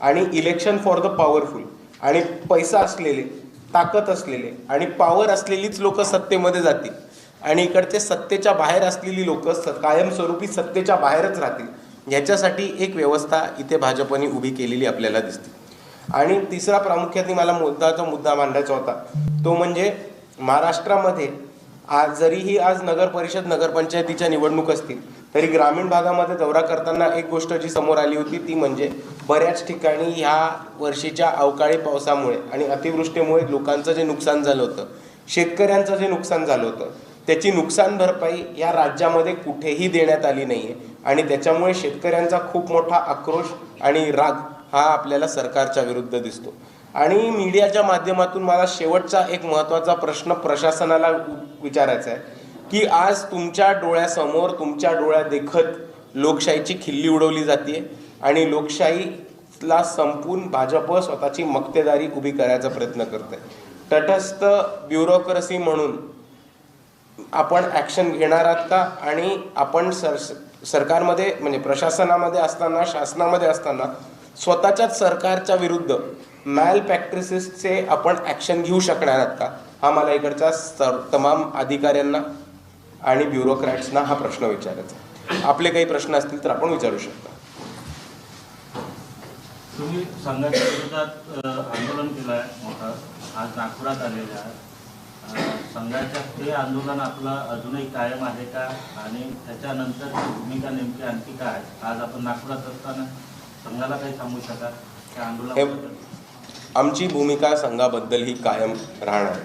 आणि election for the powerful आणि पैसा असलेले ताकद असलेले आणि पॉवर असलेलीच लोक सत्तेमध्ये जातील. आणि इकडचे सत्तेच्या बाहेर असलेली लोक कायमस्वरूपी सत्तेच्या बाहेरच राहतील. ह्याच्यासाठी एक व्यवस्था इथे भाजपने उभी केलेली आपल्याला दिसते. आणि तिसरा प्रामुख्याने मला मुद्दाचा मुद्दा मांडायचा होता. तो म्हणजे महाराष्ट्रामध्ये आज जरीही आज नगर परिषद नगरपंचायतीच्या निवडणूक असतील तरी ग्रामीण भागामध्ये दौरा करताना एक गोष्ट जी समोर आली होती ती म्हणजे बऱ्याच ठिकाणी ह्या वर्षीच्या अवकाळी पावसामुळे आणि अतिवृष्टीमुळे लोकांचं जे नुकसान झालं होतं शेतकऱ्यांचं जे नुकसान झालं होतं त्याची नुकसान भरपाई या राज्यामध्ये कुठेही देण्यात आली नाही आहे आणि त्याच्यामुळे शेतकऱ्यांचा खूप मोठा आक्रोश आणि राग हा आपल्याला सरकारच्या विरुद्ध दिसतो. आणि मीडियाच्या माध्यमातून मला शेवटचा एक महत्त्वाचा प्रश्न प्रशासनाला विचारायचा आहे की आज तुमच्या डोळ्यासमोर तुमच्या डोळ्या देखत लोकशाहीची खिल्ली उडवली जाते आणि लोकशाहीला संपून भाजप स्वतःची मक्तेदारी उभी करायचा प्रयत्न करत आहे तटस्थ ब्युरोक्रसी म्हणून आपण ॲक्शन घेणार आहात का? आणि आपण सर सरकारमध्ये म्हणजे प्रशासनामध्ये असताना शासनामध्ये असताना स्वतःच्याच सरकारच्या विरुद्ध मॅल प्रॅक्टिसेसचे आपण ॲक्शन घेऊ शकणार आहात का? हा मला इकडच्या सर तमाम अधिकाऱ्यांना आणि ब्युरोक्रॅट्सना हा प्रश्न विचारायचा आपले काही प्रश्न असतील तर आपण विचारू शकता. तुम्ही संघाच्या विरोधात आंदोलन केलं आहे मोठं. आज नागपुरात आलेले आहे संघाच्या ते आंदोलन आपलं अजूनही कायम आहे का? आणि त्याच्यानंतर भूमिका नेमकी आणखी काय? आज आपण नागपुरात असताना संघाला काही सांगू शकाल? आमची भूमिका संघाबद्दल ही कायम राहणार.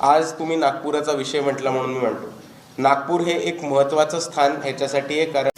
आज तुम्ही नागपुराचा विषय म्हटला म्हणून मी म्हणतो. नागपूर हे एक महत्त्वाचं स्थान ह्याच्यासाठी आहे कारण